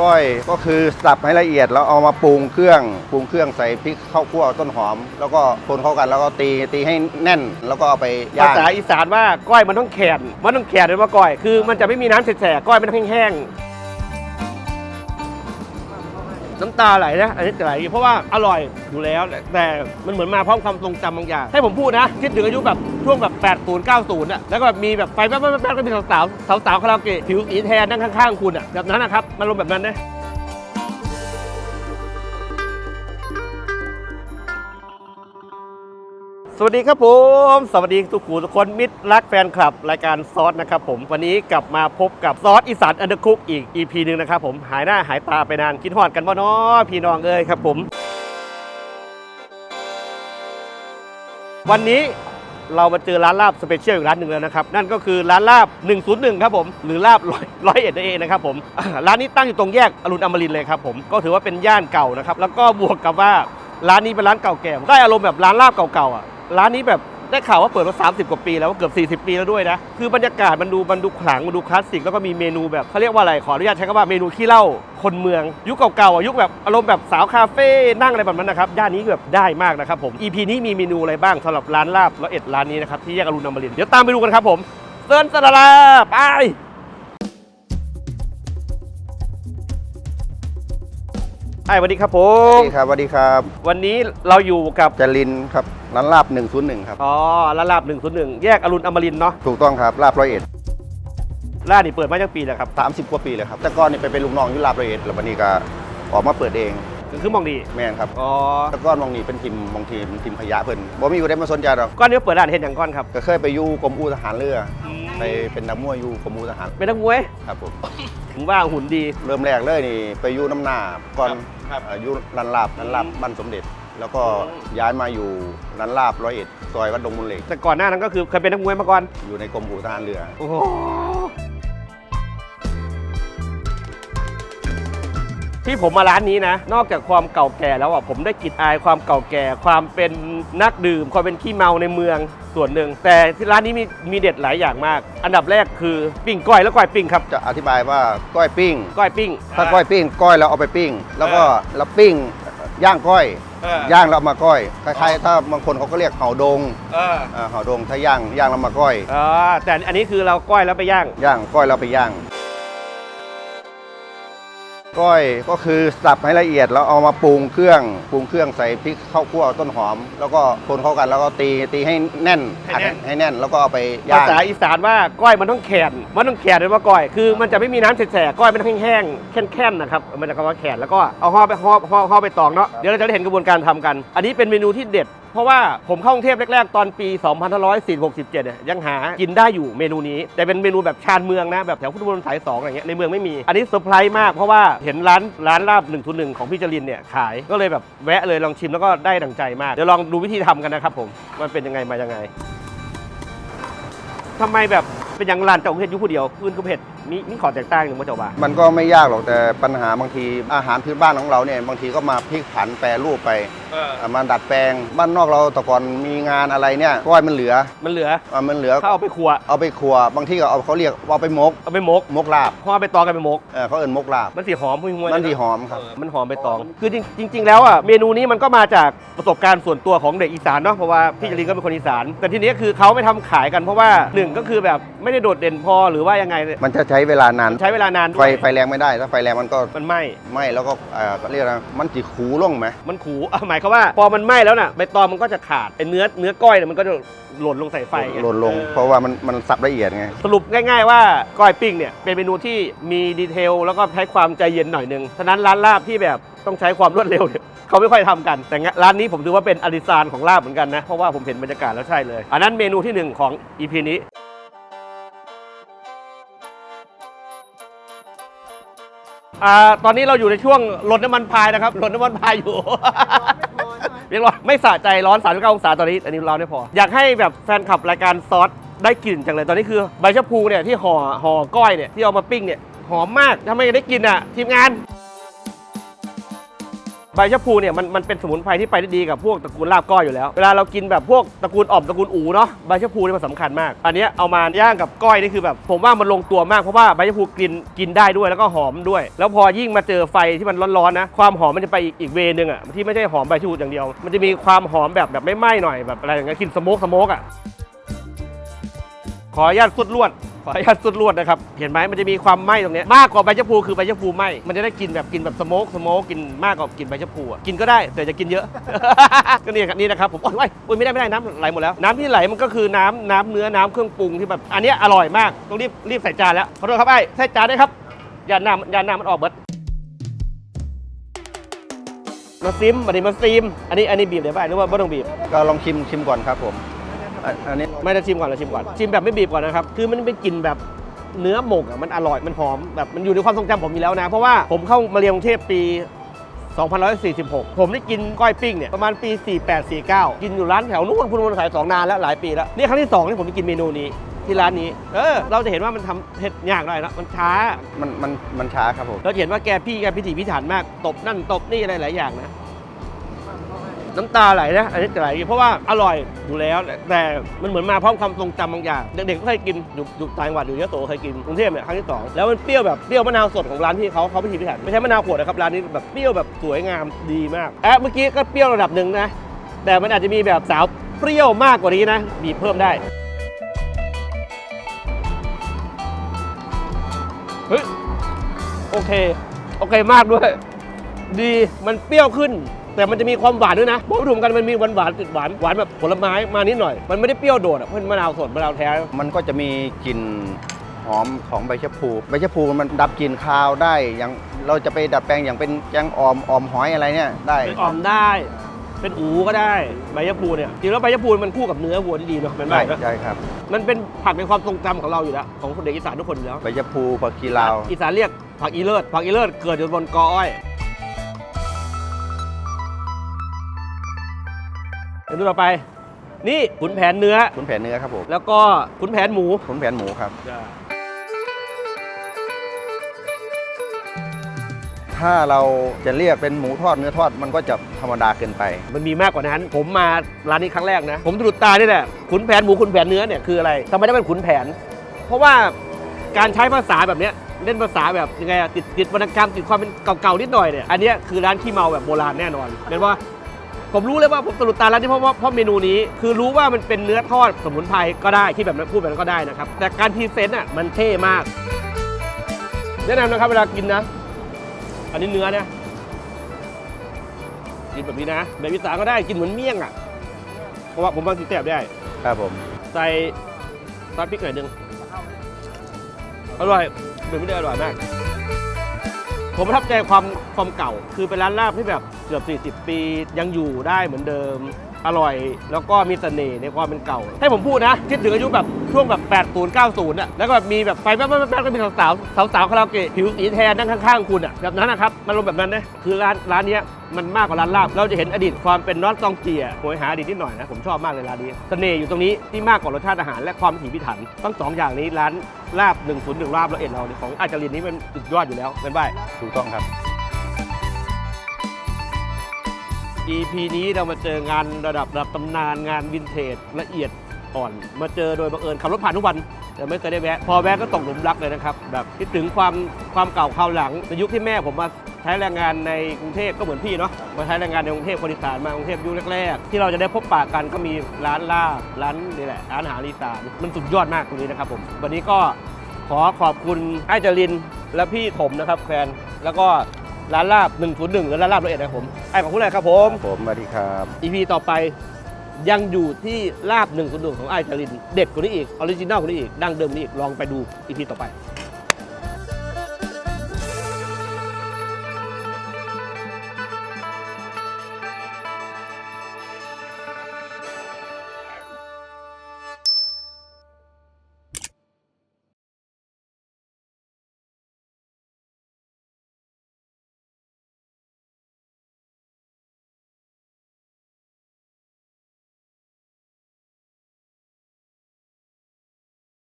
ก้อยก็คือสับให้ละเอียดแล้วเอามาปรุงเครื่องปรุงเครื่องใส่พริกข้าวคั่วต้นหอม แล้วก็คนเข้ากันแล้วก็ตีตีให้แน่น แล้วก็เอาไปภาย่าง ษาอีสานว่าก้อยมันต้องแข็งมันต้องแข็งเลยว่าก้อย คือมันจะไม่มีน้ำแฉะๆก้อยมันต้องแห้งๆ น้ำตาไหลนะอันนี้จะไหลเพราะว่าอร่อยอยู่แล้ว แต่มันเหมือนมาพร้อมความทรงจำบางอย่าง ให้ผมพูดนะ คิดถึงอายุแบบช่วงแบบ 80 90อะแล้วก็แบบมีแบบไฟแป๊บๆๆก็มีสาวๆสาวๆคาราโอเกะผิวสีแทนนั่งข้างๆคุณอะแบบนั้นนะครับมันลงแบบนั้นนะ สวัสดีครับผม สวัสดีทุกผู้ทุกคนมิตรรักแฟนคลับ รายการซอสนะครับผม วันนี้กลับมาพบกับซอสอีสานอันเดอร์คุกอีก EP หนึ่งนะครับผมหายหน้าหายตาไปนานคิดฮอดกันว่าน้อพี่น้องเอ้ยครับผม วันนี้เรามาเจอร้านลาบสเปเชียลอีกร้านหนึ่งแล้วนะครับ นั่นก็คือร้านลาบ 101 ครับผม หรือลาบร้อยร้อยเอ็ดนั่นเอนะครับผม ร้านนี้ตั้งอยู่ตรงแยกอรุณอมรินเลยครับผมก็ถือว่าเป็นย่านเก่านะครับแล้วก็บวกกับว่าร้านนี้เป็นร้านเก่าแก่ได้อารมณ์แบบร้านลาบเก่าๆอะ ร้านนี้แบบได้ข่าวว่าเปิดมา 30 กว่าปีแล้วเกือบ40 ปีแล้วด้วยนะ คือบรรยากาศมันดูมันดูขลังมันดูคลาสสิกแล้วก็มีเมนูแบบเขาเรียกว่าอะไรขออนุญาตใช้คำว่าเมนูขี้เหล้าคนเมือง ยุคเก่าๆอะยุคแบบอารมณ์แบบสาวคาเฟ่นั่งอะไรแบบนั้นนะครับย่านนี้แบบได้มากนะครับผม EP นี้มีเมนูอะไรบ้างสำหรับร้านลาบร้อยเอ็ดร้านนี้นะครับที่แยกอรุณอมรินเดี๋ยวตามไปดูกันครับผมเซิร์นสลาลาไป ไอ้สวัสดีครับผสวัมสดีครับสวัสดีครับวันนี้เราอยู่กับจรินครับร้านลาบ 101 ครับ อ๋อร้านลาบ1 0 1 แยกอรุณอมรินทร์เนาะถูกต้องครับลาบร้อยเอ็ดร้านนี้เปิดมาจากปีแล้วครับสามสิบกว่าปีเลยครับแต่ก่อนนี่ไปเป็นลูกน้องอยู่ลาบร้อยเอ็ดแล้ววันนี้ก็ออกมาเปิดเองคือคือมองดีแม่นครับอ๋อแต่ก่อนมองนี่เป็นทีมบางทีเป็นทีมขยะเพิ่นบ่มีอยู่ได้มาสนใจหรอกก้อนนี้เปิดร้านเห็นอย่างก้อนครับก็เคยไปอยู่กรมอู่ทหารเรือไปเป็นนักมวยอยู่กรมอู่ทหารเป็นนักมวยครับผม ถึงว่าหุ่นดี เริ่มแรกเลยนี่ไปอยู่น้ำหน้าก่อนครับ อายุรันลาบรันลาบบ้านสมเด็จ แล้วก็อืมย้ายมาอยู่รันลาบร้อยเอ็ดซอยวัดดงมูลเหล็กแต่ก่อนหน้านั้นก็คือเคยเป็นนักมวยมาก่อนอยู่ในกรมอู่ทหารเรือ โอ้โห ที่ผมมาร้านนี้นะ นอกจากความเก่าแก่แล้วอะผมได้กลิ่นอายความเก่าแก่ ความเป็นนักดื่ม ความเป็นขี้เมาในเมืองส่วนหนึ่ง แต่ที่ร้านนี้มีมีเด็ดหลายอย่างมาก อันดับแรกคือปิ้งก้อยแล้วก้อยปิ้งครับ จะอธิบายว่าก้อยปิ้ง ก้อยปิ้งถ้าก้อยปิ้งก้อยเราเอาไปปิ้ง แล้วก็เราปิ้งย่างก้อย เออย่างแล้วเอามาก้อยคล้ายๆ ถ้าบางคนเขาก็เรียกเห่าดงเอออ่าเห่าดงถ้าย่างย่างแล้วมาก้อยอ่าแต่อันนี้คือเราก้อยแล้วไปย่าง ย่างก้อยเราไปย่าง ก้อยก็คือสับให้ละเอียดแล้วเอามาปรุงเครื่องปรุงเครื่องใส่พริกข้าวคั่วต้นหอม แล้วก็คนเข้ากันแล้วก็ตีตีให้แน่นให้อัดแน่น ให้แน่นแล้วก็เอาไปภาย่าง ษาอีสานว่าก้อยมันต้องแขนมันต้องแขนเลยว่าก้อย คือมันจะไม่มีน้ำแฉะๆก้อยมันต้องแห้งๆแค่นๆนะครับมันจะคำว่าแขนแล้วก็เอาห่อไปห่อห่อห่อไปตองเนาะเดี๋ยวเราจะได้เห็นกระบวนการทำกัน อันนี้เป็นเมนูที่เด็ดเพ ราะว่าผมเข้ากรุงเทพแรกๆ ตอนปี2547เนี่ยยังหากินได้อยู่เมนูนี้ แต่เป็นเมนูแบบชานเมืองนะ แบบแถวพุทธมณฑลสายสองอะไรเงี้ยในเมืองไม่มี อันนี้เซอร์ไพรส์มากเพราะว่าเห็นร้านร้านลาบ1นึ่งของพี่จรินเนี่ยขายก็เลยแบบแวะเลยลองชิมแล้วก็ได้ดังใจมาก เดี๋ยวลองดูวิธีทำกันนะครับผมมันเป็นยังไงมายังไงทำไมแบบเป็นอย่างร้านเจ้าเผ็ดอยู่ผู้เดียวอื่นก็เผ็ด มีมีขอแตกต่างหนึ่งมาเจ้าว่า มันก็ไม่ยากหรอกแต่ปัญหาบางทีอาหารพื้นบ้านของเราเนี่ยบางทีก็มาพลิกผันแปรรูปไปอะมาดัดแปลงบ้านนอกเราแต่ก่อนมีงานอะไรเนี่ยก้อยมันเหลือมันเหลืออะมันเหลือเขาเอาไปครัวเอาไปครัวบางที่ก็เอาเขาเรียกว่าเอาไปมกเอาไปมกมกลาบพอเอาไปตองกันไปมก เออเขาเอิ้นมกลาบมันสีหอมพุ่งๆมันที่หอมครับเออมันหอมไปตอง คือจริงจริง ๆ แล้วอะเมนูนี้มันก็มาจากประสบการณ์ส่วนตัวของเด็กอีสานเนาะเพราะว่าพี่จรินก็เป็นคนอีสาน แต่ทีนี้คือเขาไม่ทำขายกันเพราะว่าหนึ่งก็คือแบบไม่ได้โดดเด่นพอหรือว่ายังไง มันจะใช้เวลานานใช้เวลานานด้ไฟวยไฟแรงไม่ได้ถ้าไฟแรงมันก็มันไหม้ไหม้แล้วก็เอ่อเรียกอะไรมันจีขูล่งไหมมันขูอะหมายความว่าพอมันไหม้แล้วน่ะใบตองมันก็จะขาดไอ้เนื้อเนื้อก้อยเนี่ยมันก็จะหล่นลงใส่ไฟไงหล่นลงออเพราะว่ามันมันสับละเอียดไง สรุปง่าย ๆ ว่าก้อยปิ้งเนี่ยเป็นเมนูที่มีดีเทลแล้วก็ใช้ความใจเย็นหน่อยนึงฉะนั้นร้านลาบที่แบบต้องใช้ความรวดเร็วเนี่ยเขาไม่ค่อยทำกัน แต่ร้านนี้ผมถือว่าเป็นอดิซานของลาบเหมือนกันนะ เพราะว่าผมเห็นบรรยากาศแล้วใช่เลย อันนั้นเมนูที่หนึ่งของ EP นี้ อ่าตอนนี้เราอยู่ในช่วงลดน้ำมันพายนะครับลดน้ำมันพายอยู่ เรียกร้อนไม่สะใจร้อน39องศาตอนนี้ อันนี้เราไม่พอ อยากให้แบบแฟนคลับรายการซอสได้กลิ่นจังเลย ตอนนี้คือใบชะพูเนี่ยที่ห่อห่อก้อยเนี่ยที่เอามาปิ้งเนี่ยหอมมากถ้าไม่ได้กินอะทีมงาน ใบชะพูเนี่ยมันมันเป็นสมุนไพรที่ไปได้ดีกับพวกตระกูลลาบก้อยอยู่แล้ว เวลาเรากินแบบพวกตระกูลอ่อมตระกูลอูเนาะใบชะพูนี่มันสำคัญมาก อันนี้เอามาย่างกับก้อยนี่คือแบบผมว่ามันลงตัวมากเพราะว่าใบชะพูกินกินได้ด้วยแล้วก็หอมด้วย แล้วพอยิ่งมาเจอไฟที่มันร้อนๆนะความหอมมันจะไปอีกอีกเวนึงอะที่ไม่ใช่หอมใบชะพูอย่างเดียว มันจะมีความหอมแบบแบบไม่ไหม้หน่อยแบบอะไรอย่างเงี้ยกินสโมกสโมกอะขออนุญาตสุดลวด ออนุญาตสุดลวดนะครับ เห็นไหมมันจะมีความไหม้ตรงนี้มากกว่าใบชะพูคือใบชะพูไหม้มันจะได้กินแบบกินแบบสโมกสโมกกินมากกว่ากินใบชะพูอะกินก็ได้แต่จะกินเยอะ ก็นี่ครับนี่นะครับผมโอ้ยโอ้ยไม่ได้ไม่ได้น้ำไหลหมดแล้ว น้ำที่ไหลมันก็คือน้ำน้ำเนื้อน้ำเครื่องปรุงที่แบบอันนี้อร่อยมากต้องรีบรีบใส่จานแล้วขอโทษครับไอ้ใส่จานได้ครับอย่าน้ำอย่าน้ำมันออกเบิดมาซิมมาดิมาซิมอันนี้อันนี้บีบเดี๋ยวไปหรือว่าไม่ต้องบีบก็ลองชิมชิมก่อนครับผม อันอันนี้ไม่ได้ชิมก่อนเราชิมก่อนชิมแบบไม่บีบก่อนนะครับคือมันเป็นกลิ่นแบบเนื้อหมกอะมันอร่อยมันหอมแบบมันอยู่ในความทรงจำผมอยู่แล้วนะ เพราะว่าผมเข้ามาเรียนกรุงเทพปี2546 ผมได้กินก้อยปิ้งเนี่ยประมาณปี 48 49 กินอยู่ร้านแถวนู้นคุณวนขายสองนานแล้วหลายปีแล้ว นี่ครั้งที่สองที่ผมไปกินเมนูนี้ที่ร้านนี้ เออ เราจะเห็นว่ามันทำเผ็ดยากหน่อยนะมันช้า มันมันมันช้าครับผม เราจะเห็นว่าแกพี่แกพิถีพิถันมาก ตบนั่นตบนี่อะไรหลายอย่างนะ น้ำตาไหลนะอันนี้จะไหลเพราะว่าอร่อยอยู่แล้ว แต่มันเหมือนมาพร้อมความทรงจำบางอย่าง เด็กๆก็เคยกินอยู่อยู่ต่างจังหวัดอยู่ยะโสเคยกินกรุงเทพเนี่ยครั้งที่สองแล้วมันเปรี้ยวแบบเปรี้ยวมะนาวสดของร้านที่เขาเขาพิถีพิถันไม่ใช่มะนาวขวดนะครับร้านนี้แบบเปรี้ยวแบบสวยงามดีมากแอะเมื่อกี้ก็เปรี้ยวระดับหนึ่งนะ แต่มันอาจจะมีแบบสาวเปรี้ยวมากกว่านี้นะบีบเพิ่มได้เฮ้ยโอเค โอเคมากด้วย ดีมันเปรี้ยวขึ้น แต่มันจะมีความหวานด้วยนะบอกไม่ถูกเหมือนกันมันมีหวานหวานๆติดหวานหวานแบบผลไม้มานิดหน่อย มันไม่ได้เปรี้ยวโดดอะเพราะมันมะนาวสดมะนาวแท้ มันก็จะมีกลิ่นหอมของใบชะพูใบชะพูมันดับกลิ่นคาวได้อย่างเราจะไปดัดแปลงอย่างเป็นแกงออมออมหอยอะไรเนี่ยได้ เป็นอ่อมได้ เป็นอูก็ได้ใบยะพูเนี่ยจริงแล้วใบยะพูมันคู่กับเนื้อวัวที่ดีเนาะมันใช่ไม่นะใช่ครับมันเป็นผักในความทรงจำของเราอยู่แล้วของคนเด็กอีสานทุกคนอยู่แล้ว ใบชะพูผักชีลาว อีสานเรียกผักอีเลิศผักอีเลิศเกิดอยู่บนกออ้อย เดี๋ยวดูต่อไป นี่ขุนแผนเนื้อ ขุนแผนเนื้อครับผม แล้วก็ขุนแผนหมู ขุนแผนหมูครับ ถ้าเราจะเรียกเป็นหมูทอดเนื้อทอดมันก็จะธรรมดาเกินไป มันมีมากกว่านั้น ผมมาร้านนี้ครั้งแรกนะ ผมสะดุดตานี่แหละ ขุนแผนหมูขุนแผนเนื้อเนี่ยคืออะไรทำไมได้เป็นขุนแผน เพราะว่าการใช้ภาษาแบบเนี้ยเล่นภาษาแบบยังไงอะติดติดวรรณกรรมติดความเป็นเก่าๆนิดหน่อยเนี่ยอันเนี้ยคือร้านขี้เมาแบบโบราณแน่นอนเห็นว่า ผมรู้เลยว่าผมสะดุดตาร้านนี้เพราะว่าเพราะเมนูนี้ คือรู้ว่ามันเป็นเนื้อทอดสมุนไพรก็ได้ที่แบบนั้นพูดแบบนั้นก็ได้นะครับ แต่การพรีเซนต์อะมันเท่มาก แนะนำนะครับเวลากินนะ อันนี้เนื้อเนี่ยกินแบบนี้นะ แบบอีสานก็ได้กินเหมือนเมี่ยงอะเพราะว่าผมบางทีแสบได้ ครับผม ใส่ซอสพริกหน่อยหนึงอร่อยเป็นไม่ได้อร่อยมาก ผมประทับใจความความเก่า คือเป็นร้านลาบที่แบบเกือบ 40 ปียังอยู่ได้เหมือนเดิม อร่อย แล้วก็มีเสน่ห์ในความเป็นเก่า ให้ผมพูดนะ คิดถึงอายุแบบช่วงแบบ 80 90อะแล้วก็แบบมีแบบไฟแป๊บๆๆก็มีสาวๆสาวๆคาราโอเกะผิวสีแทนนั่งข้างๆคุณอะแบบนั้นนะครับมันลงแบบนั้นนะคือร้านร้านนี้มันมากกว่าร้านลาบ เราจะเห็นอดีตความเป็นน็อตซองเจียโหยหาอดีตนิดหน่อยนะ ผมชอบมากเลยร้านนี้ เสน่ห์อยู่ตรงนี้ที่มากกว่ารสชาติอาหารและความถี่พิถันทั้งสองอย่างนี้ร้านลาบ101ลาบแล้วเอ็ดเราของอาจารย์ลินนี่มันสุดยอดอยู่แล้วเป็นใบถูกต้องครับ EP นี้เรามาเจองานระดับระดับตำนานงานวินเทจละเอียดอ่อน มาเจอโดยบังเอิญขับรถผ่านทุกวัน แต่ไม่เคยได้แวะ พอแวะก็ตกหลุมรักเลยนะครับ แบบคิดถึงความความเก่าคราวหลังในยุคที่แม่ผมมาใช้แรงงานในกรุงเทพก็เหมือนพี่เนาะมาใช้แรงงานในกรุงเทพคนอีสานมากรุงเทพยุคแรกๆที่เราจะได้พบปะกันก็มีร้านลาบร้านนี่แหละร้านอาหารอีสานมันสุดยอดมากตรงนี้นะครับผมวันนี้ก็ขอขอบคุณไอ้จรินและพี่ถมนะครับแฟนแล้วก็ ร้านลาบ 101และร้านลาบละเอียดนะครับผมไอ้ขอบคุณเลยครับผมผมสวัสดีครับอีพีต่อไปยังอยู่ที่ลาบหนึ่งส่วนหนึ่งของไอจาริน เด็ดกว่านี้อีก ออริจินอลกว่านี้อีก ดั้งเดิมกว่านี้อีก ลองไปดูอีพีต่อไป